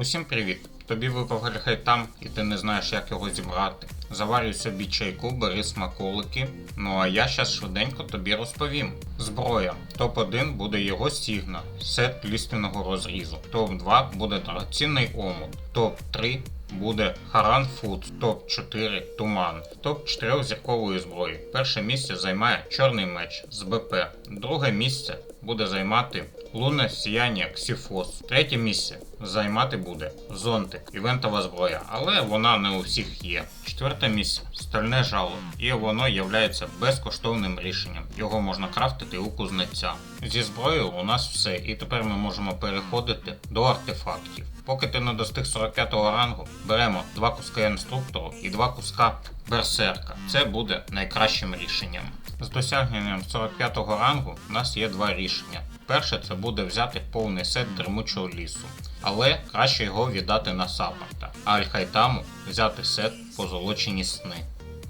Усім привіт! Тобі випав гальхайтам і ти не знаєш, як його зібрати. Заварюй собі чайку, бери смаколики. Ну а я щас швиденько тобі розповім. Зброя. Топ-1 буде його стігна, сет лістяного розрізу. Топ-2 буде драгоцінний омут. Топ-3 буде Харан Фуд, топ-4 Туман, топ-4 зіркової зброї. Перше місце займає Чорний меч з БП. Друге місце буде займати Лунне сіяння Ксіфос. Третє місце займати буде Зонтик, івентова зброя, але вона не у всіх є. Четверте місце стальне жало, і воно є безкоштовним рішенням. Його можна крафтити у кузнеця. Зі зброєю у нас все, і тепер ми можемо переходити до артефактів. Поки ти не достиг 45 го рангу, беремо два куска інструктору і два куска берсерка. Це буде найкращим рішенням. З досягненням 45 го рангу у нас є два рішення. Перше це буде взяти повний сет дремучого лісу, але краще його віддати на саппорта, а Альхайтаму взяти сет позолочені сни.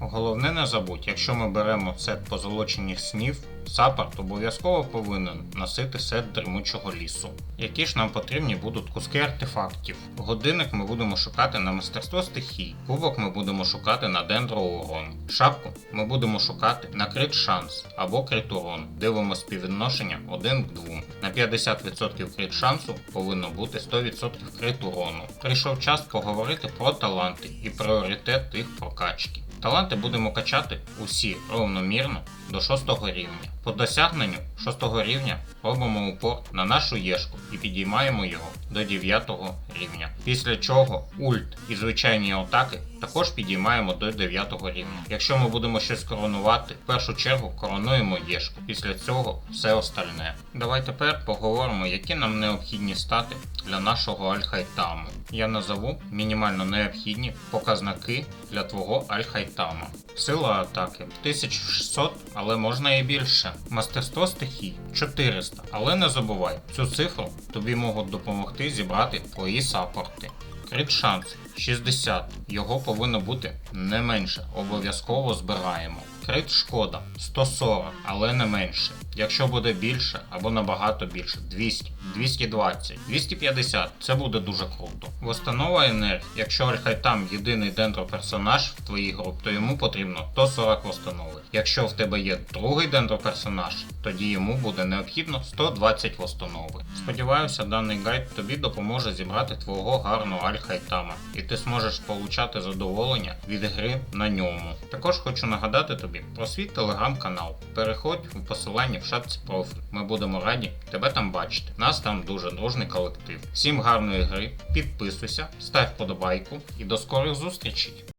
Головне не забудь, якщо ми беремо сет позолочених снів, саппорт обов'язково повинен носити сет дремучого лісу. Які ж нам потрібні будуть куски артефактів. Годинник ми будемо шукати на мистерство стихій, кубок ми будемо шукати на дендроурон. Шапку ми будемо шукати на крит шанс або крит урон. Дивимо співвідношення 1 к 2. На 50% крит шансу повинно бути 100% крит урону. Прийшов час поговорити про таланти і пріоритет їх прокачки. Таланти будемо качати усі ровномірно до 6 рівня. По досягненню 6 рівня робимо упор на нашу єшку і підіймаємо його до 9 рівня. Після чого ульт і звичайні атаки також підіймаємо до 9 рівня. Якщо ми будемо щось коронувати, в першу чергу коронуємо єшку. Після цього все остальне. Давай тепер поговоримо, які нам необхідні стати для нашого альхайтаму. Я назову мінімально необхідні показники для твого альхайтама. Сила атаки 1600, але можна і більше. Мастерство стихій 400, але не забувай, цю цифру тобі можуть допомогти зібрати твої саппорти. Крит шанс 60, його повинно бути не менше, обов'язково збираємо. Крит шкода 140, але не менше. Якщо буде більше або набагато більше 200, 220, 250, це буде дуже круто. Востанова енергії, якщо Альхайтам єдиний дендроперсонаж в твоїй групі, то йому потрібно 140 востанови. Якщо в тебе є другий дендроперсонаж, тоді йому буде необхідно 120 востанови. Сподіваюся, даний гайд тобі допоможе зібрати твого гарного Альхайтама, і ти зможеш получати задоволення від гри на ньому. Також хочу нагадати тобі про свій телеграм-канал. Переходь у посилання в шапці профіль. Ми будемо раді тебе там бачити. Нас там дуже дружний колектив. Всім гарної гри, підписуйся, став подобайку і до скорих зустрічей!